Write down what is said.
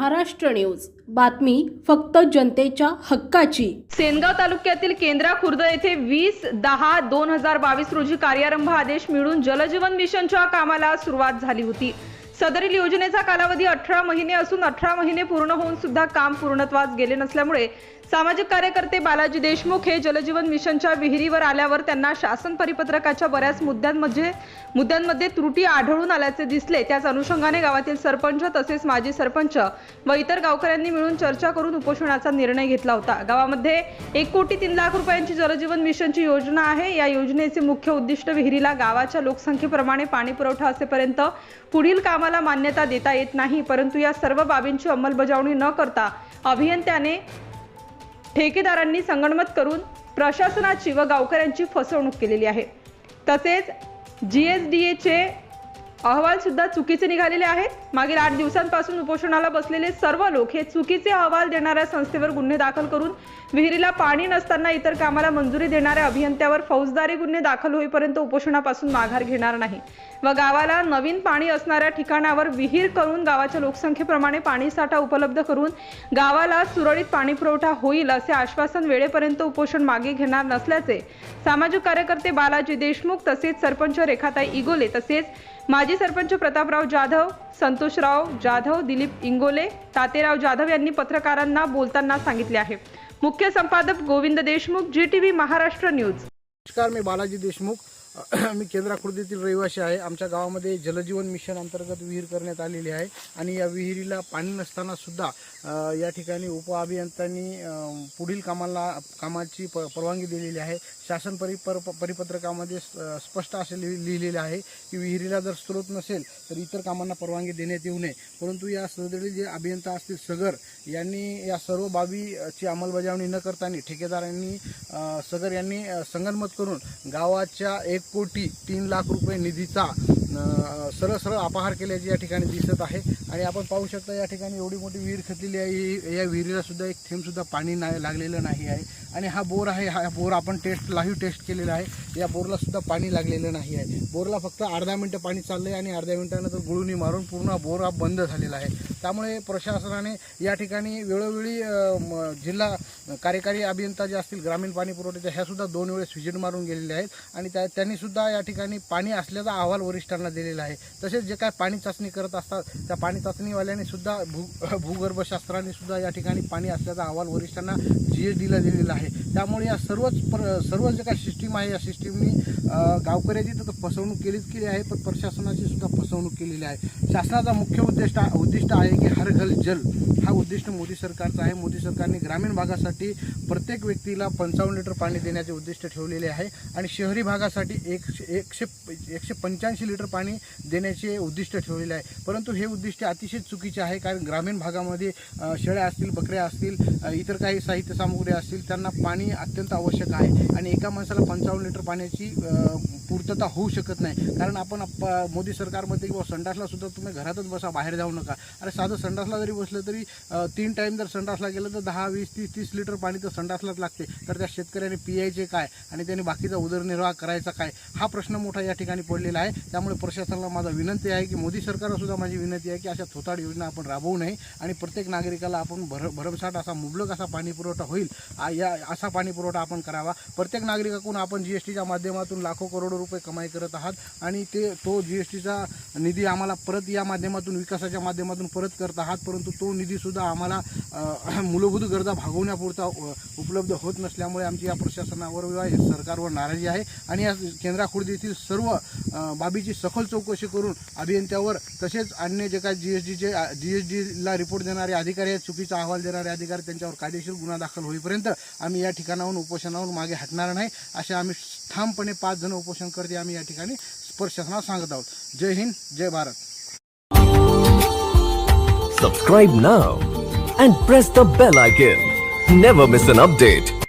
Maharashtra news. बातमी फक्त जनतेच्या हक्काची. सेनगाव तालुक्यातील केंद्रा खुर्द येथे वीस दहा दोन हजार बावीस रोजी कार्यारंभ आदेश मिळून जलजीवन मिशनच्या कामाला सुरुवात झाली होती. सदरील योजनेचा कालावधी अठरा महिने असून अठरा महिने पूर्ण होऊन सुद्धा काम पूर्णत्वास गेले नसल्यामुळे सामाजिक कार्यकर्ते बालाजी देशमुख हे जलजीवन मिशनच्या विहिरीवर आल्यावर त्यांना शासन परिपत्रकाच्या बऱ्याच मुद्द्यांमध्ये मुद्द्यांमध्ये त्रुटी आढळून आल्याचे दिसले. त्याच अनुषंगाने गावातील सरपंच तसेच माजी सरपंच व इतर गावकऱ्यांनी मिळून चर्चा करून उपोषणाचा निर्णय घेतला होता. गावामध्ये एक कोटी तीन लाख रुपयांची जलजीवन मिशनची योजना आहे. या योजनेचे मुख्य उद्दिष्ट विहिरीला गावाच्या लोकसंख्येप्रमाणे पाणी पुरवठा असेपर्यंत पुढील कामाला मान्यता देता येत नाही परंतु या सर्व बाबींची अंमलबजावणी न करता अभियंत्याने ठेकेदारांनी संगणमत करून प्रशासनाची व गावकऱ्यांची फसवणूक केलेली आहे. तसेच जी एस डी एचे अहवाल सुद्धा चुकीचे निघालेले आहेत. मागील आठ दिवसांपासून उपोषणाला बसलेले सर्व लोक हे चुकीचे अहवाल देणाऱ्या संस्थेवर गुन्हे दाखल करून विहिरीला पाणी नसताना इतर कामाला मंजुरी देणाऱ्या अभियंत्यावर फौजदारी गुन्हे दाखल होईपर्यंत उपोषणापासून माघार घेणार नाही. व गावाला नवीन पाणी असणाऱ्या ठिकाणावर विहीर करून गावाच्या लोकसंख्येप्रमाणे पाणी साठा उपलब्ध करून गावाला सुरळीत पाणी पुरवठा होईल असे आश्वासन वेळेपर्यंत उपोषण मागे घेणार नसल्याचे सामाजिक कार्यकर्ते बालाजी देशमुख तसेच सरपंच रेखाताई इगोले तसेच माजी सरपंच प्रतापराव जाधव संतोषराव जाधव दिलीप इंगोले तातेराव जाधव यांनी पत्रकारांना बोलताना सांगितले आहे. मुख्य संपादक Govind Deshmukh G T V Maharashtra news. नमस्कार मी बालाजी देशमुख. मी केंद्रा रहिवासी आहे. आमच्या गावामध्ये जलजीवन मिशन अंतर्गत विहीर करण्यात आलेली आहे आणि या विहिरीला पाणी नसताना सुद्धा या ठिकाणी उपअभियंत्यांनी पुढील कामाला कामाची प परवानगी दिलेली आहे. शासन परिपर परिपत्रकामध्ये स्पष्ट असे लिहि लिहिलेले आहे की विहिरीला जर स्रोत नसेल तर इतर कामांना परवानगी देण्यात येऊ नये. परंतु या सदरी जे अभियंता असतील सगर यांनी या सर्व बाबीची अंमलबजावणी न करताना ठेकेदारांनी सगर यांनी संगनमत करून गावाच्या एक कोटी तीन लाख रुपये निधीचा सरळ सरळ अपहार केल्याचे या ठिकाणी दिसत आहे. आणि आपण पाहू शकता या ठिकाणी एवढी मोठी विहीर खचलेली आहे. या विहिरीला सुद्धा एक थेंबसुद्धा पाणी नाही लागलेलं नाही आहे. आणि हा बोर आहे हा बोर आपण टेस्ट लाईव्ह टेस्ट केलेला आहे. या बोरला सुद्धा पाणी लागलेलं नाही आहे. बोरला फक्त अर्धा मिनटं पाणी चाललं आहे आणि अर्ध्या मिनटानंतर गुळूनी मारून पूर्ण बोर हा बंद झालेला आहे. त्यामुळे प्रशासनाने या ठिकाणी वेळोवेळी जिल्हा कार्यकारी अभियंता जे असतील ग्रामीण पाणी पुरवठ्याच्या ह्यासुद्धा दोन वेळेस व्हिजिट मारून गेलेले आहेत. आणि त्या त्यांनीसुद्धा या ठिकाणी पाणी असल्याचा अहवाल वरिष्ठांना दिलेला आहे. तसेच जे काय पाणी चाचणी करत असतात त्या पाणी चाचणीवाल्याने सुद्धा भू भूगर्भशास्त्राने सुद्धा या ठिकाणी पाणी असल्याचा अहवाल वरिष्ठांना जी एस डीला दिलेला आहे. त्यामुळे या सर्वच प्र सर्व जे काय सिस्टीम आहे या सिस्टीमनी गावकऱ्याची तर फसवणूक केलीच केली आहे पण प्रशासनाची सुद्धा फसवणूक केलेली आहे. शासनाचा मुख्य उद्दिष्ट उद्दिष्ट आहे की हर घर जल. हा उद्दिष्ट मोदी सरकारचा आहे. मोदी सरकारने ग्रामीण भागासाठी प्रत्येक व्यक्तीला पंचावन्न लिटर पाणी देण्याचे उद्दिष्ट ठेवलेले आहे. आणि शहरी भागासाठी एकशे एकशे एकशे पंच्याऐंशी लिटर पाणी देण्याचे उद्दिष्ट ठेवलेले आहे. परंतु हे उद्दिष्ट अतिशय चुकीचे आहे कारण ग्रामीण भागामध्ये शेळ्या असतील बकऱ्या असतील इतर काही साहित्य सामुग्री असतील त्यांना पाणी अत्यंत आवश्यक आहे. आणि एका माणसाला पंचावन्न लिटर पाण्याची पूर्तता होऊ शकत नाही. कारण आपण मोदी सरकारमध्ये किंवा संडासला सुद्धा तुम्ही घरातच बसा बाहेर जाऊ नका. अरे साधं संडासला जरी बसलं तरी तीन टाईम जर संडासला गेलं तर दहा वीस तीस तीस लिटर पाणी तर संडासलाच लागते. तर त्या शेतकऱ्याने पियायचे काय? आणि त्याने बाकीचा उदरनिर्वाह करायचा काय? हा प्रश्न मोठा या ठिकाणी पडलेला आहे. त्यामुळे प्रशासनाला माझा विनंती आहे की मोदी सरकारला सुद्धा माझी विनंती आहे की अशा थोताड योजना आपण राबवू नये आणि प्रत्येक नागरिकाला आपण भर भरमसाठ असा मुबलक असा पाणीपुरवठा होईल या असा पाणीपुरवठा आपण करावा. प्रत्येक नागरिकाकडून आपण जी एस टीच्या माध्यमातून लाखो करोडो रुपये कमाई करत आहात आणि ते तो जी एस टीचा निधी आम्हाला परत या माध्यमातून विकासाच्या माध्यमातून परत करत आहात परंतु तो निधीसुद्धा आम्हाला मूलभूत गरजा भागवण्यापुरता उपलब्ध होत नसल्यामुळे आमची या प्रशासनावर सरकारवर नाराजी आहे. आणि या केंद्राखुर्दीतील सर्व बाबीची बाबीची सखोल चौकशी करून अभियंत्यावर तसेच अन्य जे काय जी एस डीचे जी एस डीला रिपोर्ट देणारे अधिकारी आहेत चुकीचा अहवाल देणारे अधिकारी त्यांच्यावर कायदेशीर गुन्हा दाखल होईपर्यंत आम्ही या ठिकाणाहून उपोषणावरून मागे हटणार नाही असे आम्ही ठामपणे पाच जण उपोषण करते आम्ही या ठिकाणी प्रशासनाला सांगत आहोत जय हिंद जय Bharat Subscribe now and press the bell icon. Never miss an update.